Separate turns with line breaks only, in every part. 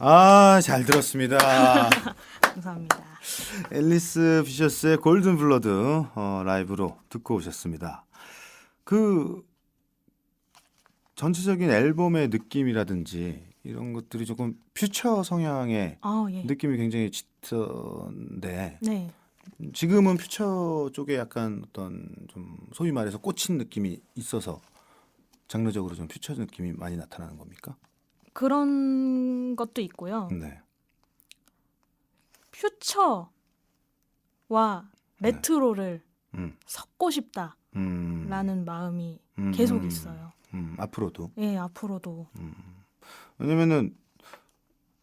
아, 잘 들었습니다.
감사합니다.
앨리스 피셔스의 골든 블러드 어, 라이브로 듣고 오셨습니다. 그 전체적인 앨범의 느낌이라든지 이런 것들이 조금 퓨처 성향의
아 예.
느낌이 굉장히 짙은데
네.
지금은 퓨처 쪽에 약간 어떤 좀 소위 말해서 꽂힌 느낌이 있어서 장르적으로 좀 퓨처 느낌이 많이 나타나는 겁니까?
그런 것도 있고요.
네.
퓨처와 메트로를
음.
섞고 싶다라는
음.
마음이
음,
계속
음,
있어요.
음, 앞으로도.
예, 앞으로도.
왜냐면은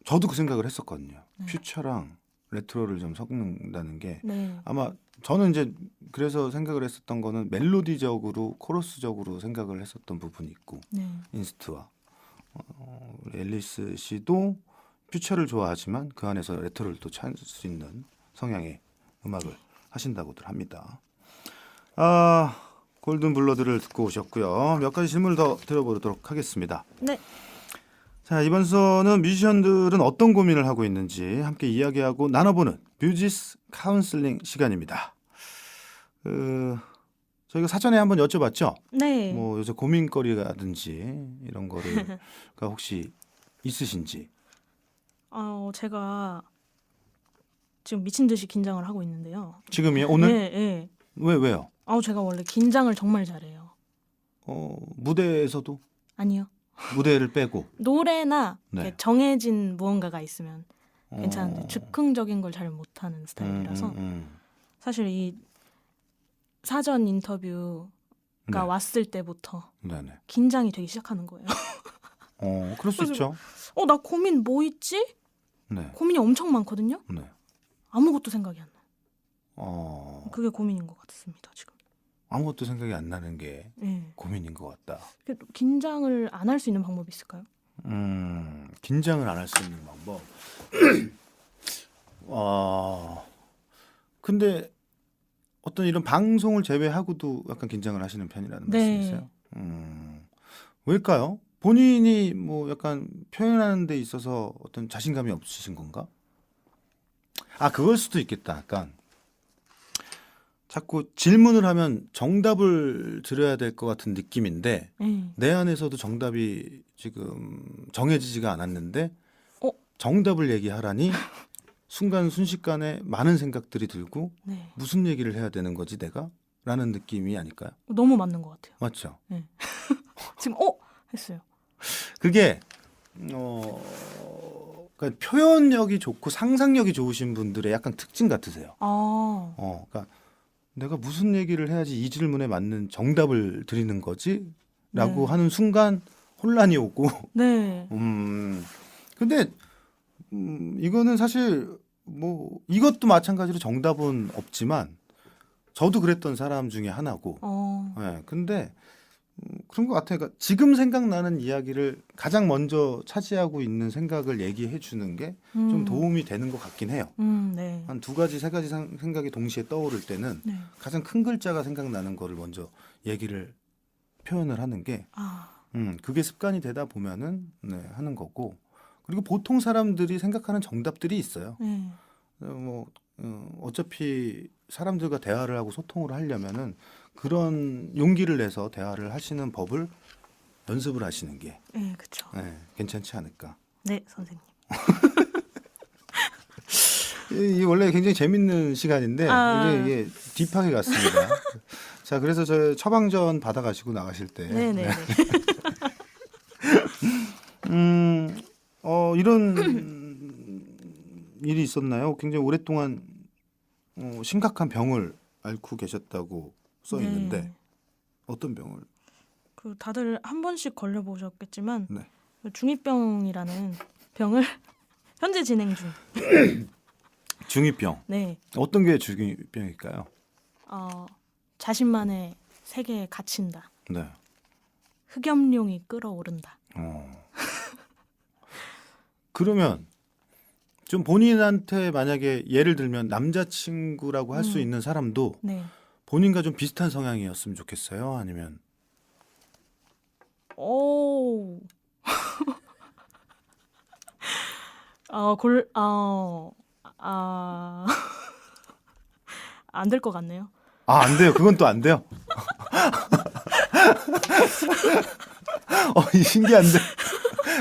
저도 그 생각을 했었거든요.
네.
퓨처랑 레트로를 좀 섞는다는 게
네.
아마 저는 이제 그래서 생각을 했었던 거는 멜로디적으로 코러스적으로 생각을 했었던 부분이 있고
네.
인스트와 어, 앨리스 씨도 퓨처를 좋아하지만 그 안에서 레트로를 또 찾을 수 있는 성향의 음악을 하신다고들 합니다. 아 골든 블러드를 듣고 오셨고요. 몇 가지 질문을 더 드려보도록 하겠습니다.
네.
자 이번 수는 뮤지션들은 어떤 고민을 하고 있는지 함께 이야기하고 나눠보는 뮤지스 카운슬링 시간입니다. 그 저희가 사전에 한번 여쭤봤죠.
네.
뭐 요새 고민거리라든지 이런 거를 가 혹시 있으신지.
어, 제가 지금 미친 듯이 긴장을 하고 있는데요.
지금이요? 오늘
네, 네.
왜 왜요?
아우 제가 원래 긴장을 정말 잘해요.
어 무대에서도
아니요.
무대를 빼고
노래나
네.
이렇게 정해진 무언가가 있으면 괜찮은데
어,
즉흥적인 걸 잘 못하는 스타일이라서
음, 음,
사실 이 사전 인터뷰가
네.
왔을 때부터
음. 네네.
긴장이 되기 시작하는 거예요.
어 그럴 수
그래서-
있죠.
어, 나 고민 뭐 있지?
네.
고민이 엄청 많거든요.
네.
아무것도 생각이 안 나요.
어
그게 고민인 것 같습니다, 지금.
아무것도 생각이 안 나는 게
예.
고민인 것 같다.
그래도 긴장을 안 할 수 있는 방법이 있을까요?
음, 긴장을 안 할 수 있는 방법. 아, 근데 어떤 이런 방송을 제외하고도 약간 긴장을 하시는 편이라는
네.
말씀이세요? 음, 왜일까요? 본인이 뭐 약간 표현하는 데 있어서 어떤 자신감이 없으신 건가? 아, 그걸 수도 있겠다. 약간 자꾸 질문을 하면 정답을 드려야 될 것 같은 느낌인데
예.
내 안에서도 정답이 지금 정해지지가 않았는데
어?
정답을 얘기하라니 순간 순식간에 많은 생각들이 들고
네.
무슨 얘기를 해야 되는 거지 내가? 라는 느낌이 아닐까요?
너무 맞는 것 같아요.
맞죠?
지금 어 했어요.
그게 어 그러니까 표현력이 좋고 상상력이 좋으신 분들의 약간 특징 같으세요.
아,
어, 그러니까 내가 무슨 얘기를 해야지 이 질문에 맞는 정답을 드리는 거지? 라고
네.
하는 순간 혼란이 오고
네.
음. 근데 음, 이거는 사실 뭐 이것도 마찬가지로 정답은 없지만 저도 그랬던 사람 중에 하나고.
어,
예. 근데 음, 그런 것 같아요. 그러니까 지금 생각나는 이야기를 가장 먼저 차지하고 있는 생각을 얘기해 주는 게좀
음,
도움이 되는 것 같긴 해요.
음, 네.
한두 가지, 세 가지 상- 생각이 동시에 떠오를 때는
네.
가장 큰 글자가 생각나는 거를 먼저 얘기를 표현을 하는 게
아,
음, 그게 습관이 되다 보면은 네, 하는 거고 그리고 보통 사람들이 생각하는 정답들이 있어요.
네.
어, 뭐 어, 어차피 사람들과 대화를 하고 소통을 하려면은 그런 용기를 내서 대화를 하시는 법을 연습을 하시는 게
네, 그렇죠.
네, 괜찮지 않을까.
네, 선생님.
이, 이 원래 굉장히 재밌는 시간인데
아.
이게, 이게 딥하게 갔습니다. 자, 그래서 저 처방전 받아가시고 나가실 때
네, 네, 네.
음, 어, 이런 일이 있었나요? 굉장히 오랫동안 어, 심각한 병을 앓고 계셨다고 써 있는데
네.
어떤 병을?
그 다들 한 번씩 걸려 보셨겠지만
네.
그 중이병이라는 병을 현재 진행 중.
중이병.
네.
어떤 게 중이병일까요?
어, 자신만의 세계에 갇힌다.
네.
흑염룡이 끌어오른다.
어. 그러면 좀 본인한테 만약에 예를 들면 남자친구라고 할 수
음.
있는 사람도
네.
본인과 좀 비슷한 성향이었으면 좋겠어요? 아니면
오. 어골 어, 아, 안 될 것 같네요.
아, 안 돼요. 그건 또 안 돼요. 어, 이 신기한데.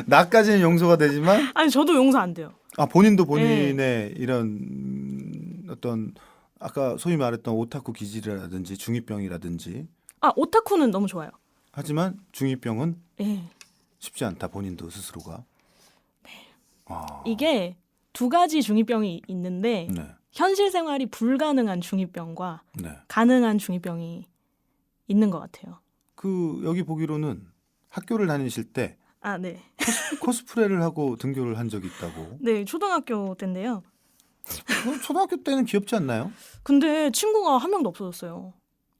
나까지는 용서가 되지만
아니 저도 용서 안 돼요.
아, 본인도 본인의 이런 음, 어떤 아까 소위 말했던 오타쿠 기질이라든지 중이병이라든지
아 오타쿠는 너무 좋아요.
하지만 중이병은
예.
쉽지 않다. 본인도 스스로가. 아,
이게 두 가지 중이병이 있는데
네.
현실 생활이 불가능한 중이병과
네.
가능한 중이병이 있는 것 같아요.
그 여기 보기로는 학교를 다니실 때
아 네.
코스 프레를 하고 등교를 한 적이 있다고.
네 초등학교 때인데요.
그럼 초등학교 때는 귀엽지 않나요?
근데 친구가 한 명도 없어졌어요.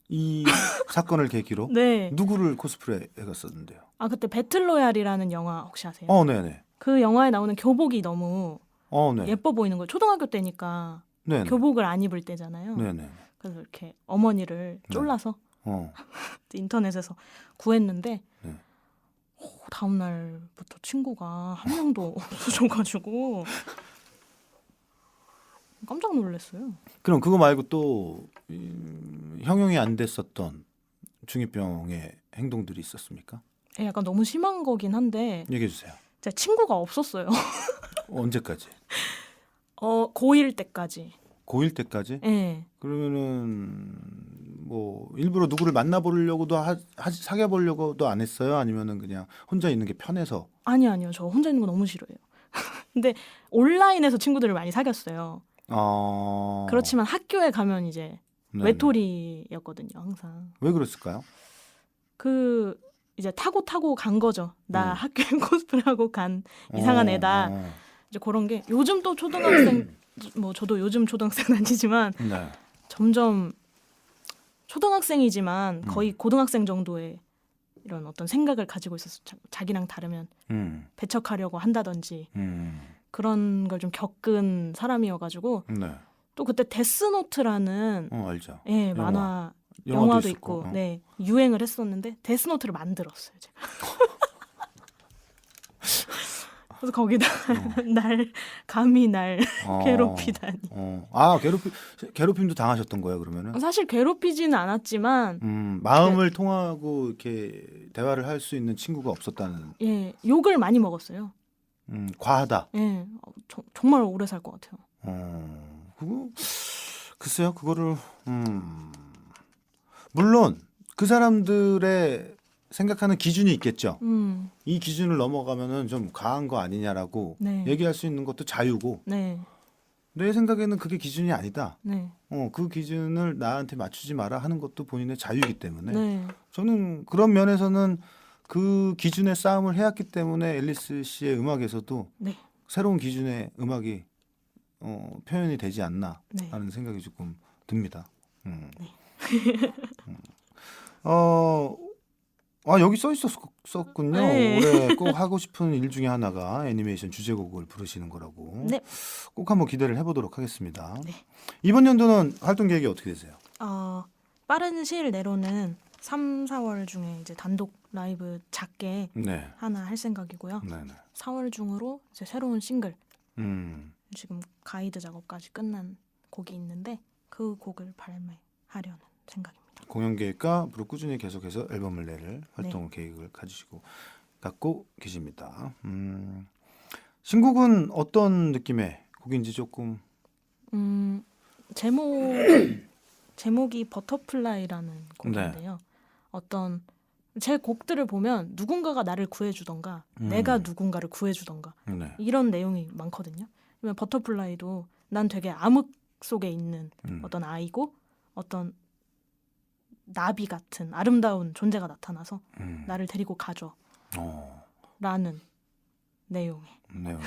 이 사건을 계기로
네.
누구를 코스프레 해갔었는데요?
아 그때 배틀로얄이라는 영화 혹시 아세요?
어, 네네.
그 영화에 나오는 교복이 너무
어, 네.
예뻐 보이는 거예요. 초등학교 때니까
네.
교복을 안 입을 때잖아요.
네네.
그래서 이렇게 어머니를
네.
쫄라서
어,
인터넷에서 구했는데
네.
오, 다음 날부터 친구가 한 명도 없어져 가지고 깜짝 놀랐어요.
그럼 그거 말고 또 음, 형용이 안 됐었던 중이병의 행동들이 있었습니까?
예, 약간 너무 심한 거긴 한데
얘기해 주세요.
제 친구가 없었어요.
언제까지?
어 고1 때까지.
고1 때까지?
예.
그러면은 뭐 일부러 누구를 만나보려고도 하, 하, 사귀어 보려고도 안 했어요? 아니면은 그냥 혼자 있는 게 편해서?
아니 아니요. 저 혼자 있는 거 너무 싫어해요. 근데 온라인에서 친구들을 많이 사귀었어요.
어.
그렇지만 학교에 가면 이제
네네.
외톨이였거든요, 항상.
왜 그랬을까요?
그 이제 타고 타고 간 거죠. 나
음.
학교에 코스프레하고 간 이상한
어,
애다.
어.
이제 그런 게 요즘 또 초등학생 뭐 저도 요즘 초등학생은 아니지만
네.
점점 초등학생이지만
음.
거의 고등학생 정도의 이런 어떤 생각을 가지고 있어서 자, 자기랑 다르면
음.
배척하려고 한다든지
음.
그런 걸 좀 겪은 사람이어가지고
네.
또 그때 데스노트라는
어 알죠.
예
영화.
만화
영화도
있고
어.
네 유행을 했었는데 데스노트를 만들었어요 제가. 그래서 거기다 날 감히 날
어.
괴롭히다니.
어. 아 괴롭히 괴롭힘도 당하셨던 거예요 그러면은?
사실 괴롭히지는 않았지만
음 마음을
네.
통하고 이렇게 대화를 할 수 있는 친구가 없었다는.
예 욕을 많이 먹었어요.
음 과하다.
예 어, 저- 정말 오래 살 것 같아요.
어 그거 글쎄요 그거를 음 물론 그 사람들의 생각하는 기준이 있겠죠.
음,
이 기준을 넘어가면은 좀 과한 거 아니냐라고
네.
얘기할 수 있는 것도 자유고
네,
내 생각에는 그게 기준이 아니다.
네,
어, 그 기준을 나한테 맞추지 마라 하는 것도 본인의 자유이기 때문에
네,
저는 그런 면에서는 그 기준의 싸움을 해왔기 때문에 앨리스 씨의 음악에서도
네,
새로운 기준의 음악이 어, 표현이 되지 않나
네.
하는 생각이 조금 듭니다. 음.
네.
음. 어, 아 여기 써 있었군요.
네.
올해 꼭 하고 싶은 일 중에 하나가 애니메이션 주제곡을 부르시는 거라고.
네.
꼭 한번 기대를 해보도록 하겠습니다.
네.
이번 연도는 활동 계획이 어떻게 되세요?
어, 빠른 시일 내로는 3, 4월 중에 이제 단독 라이브 작게
네,
하나 할 생각이고요.
네, 네.
4월 중으로 이제 새로운 싱글
음,
지금 가이드 작업까지 끝난 곡이 있는데 그 곡을 발매하려는 생각입니다.
공연 계획과 앞으로 꾸준히 계속해서 앨범을 낼 활동
네.
계획을 가지시고 갖고 계십니다. 음, 신곡은 어떤 느낌의 곡인지 조금
음, 제목 제목이 버터플라이라는 곡인데요. 어떤 제 곡들을 보면 누군가가 나를 구해주던가
음.
내가 누군가를 구해주던가
네,
이런 내용이 많거든요. 그러면 버터플라이도 난 되게 암흑 속에 있는
음,
어떤 아이고 어떤 나비 같은 아름다운 존재가 나타나서
음,
나를 데리고 가줘라는
어,
내용의
네.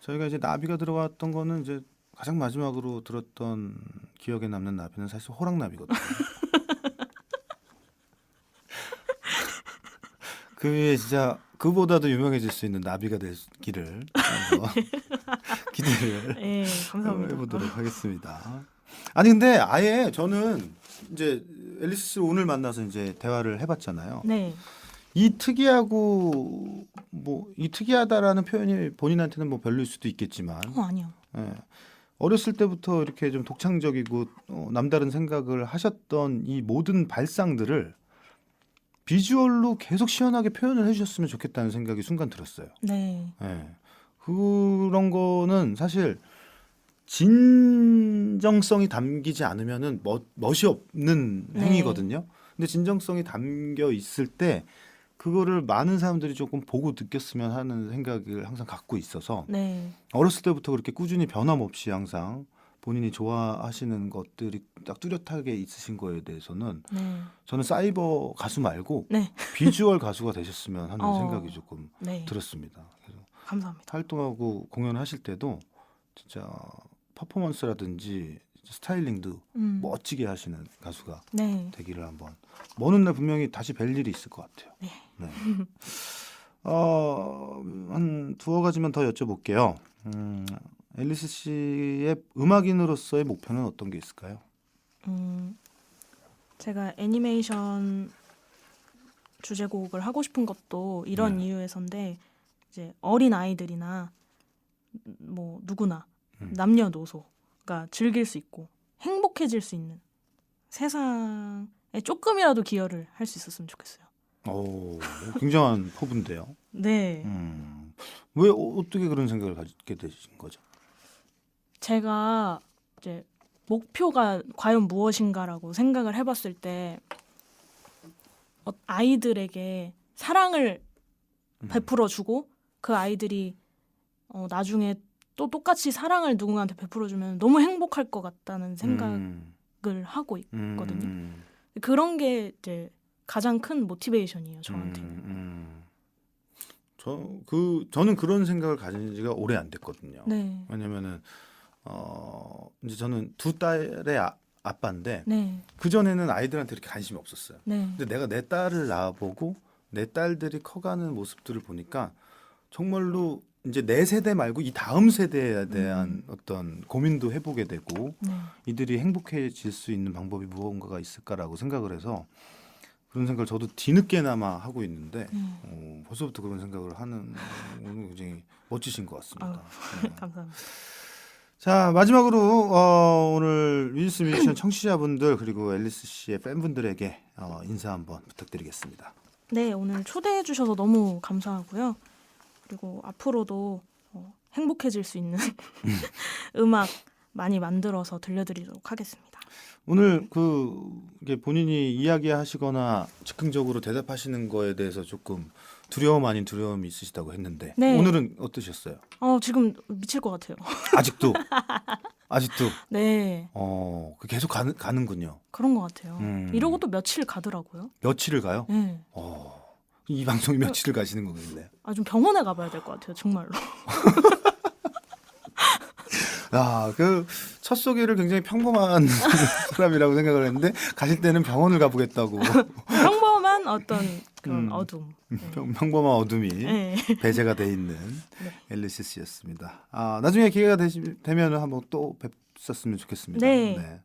저희가 이제 나비가 들어갔던 거는 이제 가장 마지막으로 들었던 기억에 남는 나비는 사실 호랑나비거든요. 그 위에 진짜 그보다도 유명해질 수 있는 나비가 되기를 기대를
예 감사합니다.
해보도록 하겠습니다. 아니 근데 아예 저는 이제 앨리스 씨를 오늘 만나서 이제 대화를 해봤잖아요.
네,
이 특이하고 뭐 이 특이하다라는 표현이 본인한테는 뭐 별로일 수도 있겠지만
어 아니요.
예. 어렸을 때부터 이렇게 좀 독창적이고 어, 남다른 생각을 하셨던 이 모든 발상들을 비주얼로 계속 시원하게 표현을 해주셨으면 좋겠다는 생각이 순간 들었어요.
네.
예. 그런 거는 사실 진정성이 담기지 않으면은 멋, 멋이 없는
네.
행위거든요. 근데 진정성이 담겨 있을 때 그거를 많은 사람들이 조금 보고 느꼈으면 하는 생각을 항상 갖고 있어서
네.
어렸을 때부터 그렇게 꾸준히 변함없이 항상 본인이 좋아하시는 것들이 딱 뚜렷하게 있으신 거에 대해서는
네.
저는 사이버 가수 말고
네.
비주얼 가수가 되셨으면 하는
어.
생각이 조금
네.
들었습니다. 그래서
감사합니다.
활동하고 공연하실 때도 진짜 퍼포먼스라든지 스타일링도
음.
멋지게 하시는 가수가
네.
되기를 한번 먼 훗날 분명히 다시 뵐 일이 있을 것 같아요.
네.
네. 어, 한 두어 가지만 더 여쭤볼게요. 음, 앨리스 씨의 음악인으로서의 목표는 어떤 게 있을까요?
음. 제가 애니메이션 주제곡을 하고 싶은 것도 이런
네.
이유에서인데 이제 어린 아이들이나 뭐 누구나
음.
남녀노소가 즐길 수 있고 행복해질 수 있는 세상에 조금이라도 기여를 할 수 있었으면 좋겠어요.
오, 굉장한 포부인데요.
네.
음, 왜 어- 어떻게 그런 생각을 가지게 되신 거죠?
제가 이제 목표가 과연 무엇인가라고 생각을 해봤을 때 어, 아이들에게 사랑을
음.
베풀어 주고 그 아이들이 어, 나중에 또 똑같이 사랑을 누군가한테 베풀어주면 너무 행복할 것 같다는 생각을
음,
하고 있.
음,
있거든요.
음,
그런 게 이제 가장 큰 모티베이션이에요 저한테.
음, 음. 저그 저는 그런 생각을 가진 지가 오래 안 됐거든요.
네,
왜냐면은 어 이제 저는 두 딸의 아, 아빠인데
네,
그 전에는 아이들한테 이렇게 관심이 없었어요.
네,
근데 내가 내 딸을 낳아보고 내 딸들이 커가는 모습들을 보니까 정말로 이제 내 세대 말고 이 다음 세대에 대한 어떤 고민도 해보게 되고
네.
이들이 행복해질 수 있는 방법이 무언가가 있을까라고 생각을 해서 그런 생각을 저도 뒤늦게나마 하고 있는데
네.
어, 벌써부터 그런 생각을 하는 건 굉장히 멋지신 것 같습니다. 네.
감사합니다.
자 마지막으로 어, 오늘 뮤지스 뮤지션 청취자분들 그리고 앨리스 씨의 팬분들에게 어, 인사 한번 부탁드리겠습니다.
네, 오늘 초대해 주셔서 너무 감사하고요. 그리고 앞으로도 어, 행복해질 수 있는 음악 많이 만들어서 들려드리도록 하겠습니다.
오늘 그 이게 본인이 이야기하시거나 즉흥적으로 대답하시는 거에 대해서 조금 두려움 아닌 두려움이 있으시다고 했는데
네.
오늘은 어떠셨어요?
어, 지금 미칠 것 같아요.
아직도 아직도
네,
어, 그 계속 가는 가는군요.
그런 것 같아요.
음.
이러고 또 며칠 가더라고요.
며칠을 가요?
네,
어, 이 방송이 며칠을 가시는 거겠네요.
아 좀 병원에 가봐야 될 것 같아요, 정말로.
아, 그 첫 소개를 굉장히 평범한 사람이라고 생각을 했는데 가실 때는 병원을 가보겠다고
평범한 어떤 그런
음.
어둠. 네.
평, 평범한 어둠이
네.
배제가 돼 있는
네.
앨리스 씨였습니다. 아, 나중에 기회가 되시, 되면 한번 또 뵙었으면 좋겠습니다.
네.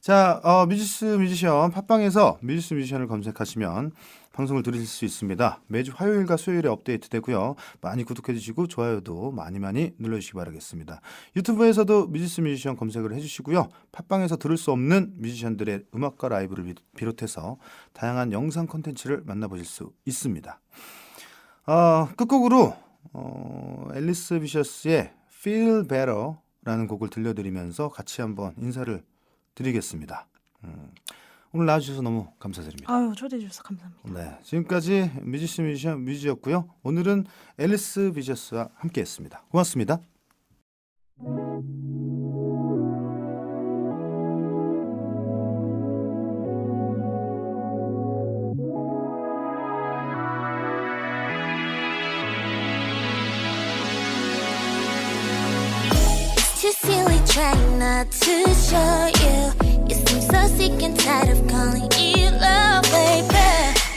자, 어, 뮤지스 뮤지션 팟빵에서 뮤지스 뮤지션을 검색하시면 방송을 들으실 수 있습니다. 매주 화요일과 수요일에 업데이트 되고요. 많이 구독해 주시고 좋아요도 많이 많이 눌러 주시기 바라겠습니다. 유튜브에서도 뮤지스 뮤지션 검색을 해 주시고요. 팟빵에서 들을 수 없는 뮤지션들의 음악과 라이브를 비- 비롯해서 다양한 영상 콘텐츠를 만나보실 수 있습니다. 어, 끝곡으로 어, 앨리스 비셔스의 Feel Better라는 곡을 들려드리면서 같이 한번 인사를 드리겠습니다. 음, 오늘 나와주셔서 너무 감사드립니다.
아유 초대해 주셔서 감사합니다.
네, 지금까지 뮤지스 뮤지션 뮤지였고요. 오늘은 앨리스 비셔스와 함께했습니다. 고맙습니다.
Too silly trying not to show you. You seem so sick and tired of calling you love, baby.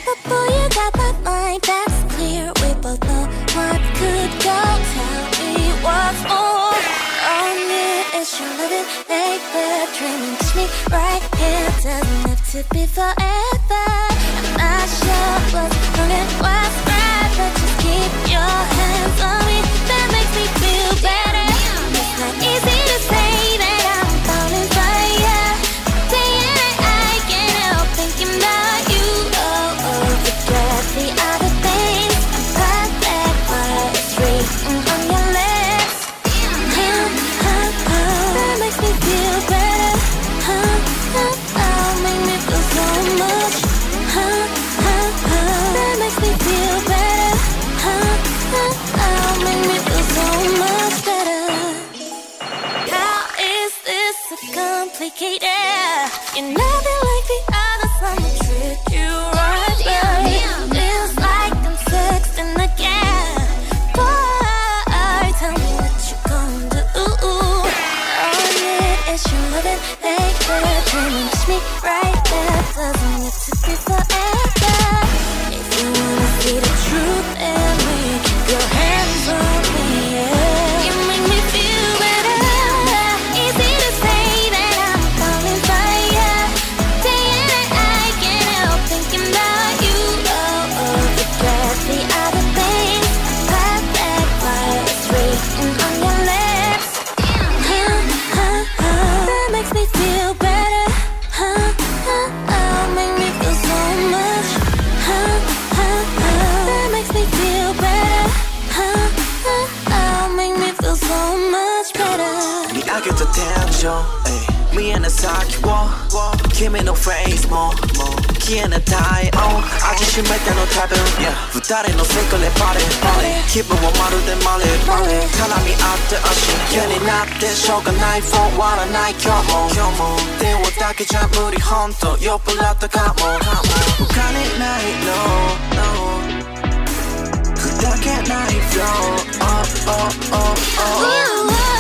But boy, you got my mind, that's clear. We both know what could go. Tell me what's more. All need is your loving, baby. Dreaming, touch me right here. Doesn't have to be forever. I'm not sure what's wrong and what's right, but just keep your hands on me. That makes me feel better. Easy You
know 미안해 사귀워 Give me no face more 기회는 다해 oh. 아주 심할 때너 답은 부다래 너 생각을 해봐래. 기분 뭐 마루된 말해 사람이 앞대 어시 괜히 나대 쇼가 나이 for what a night 겸모 때워닿기 전 우리 혼또 욕불렀다 감모 북한의 나이 no no 그닥의 나이 flow oh oh oh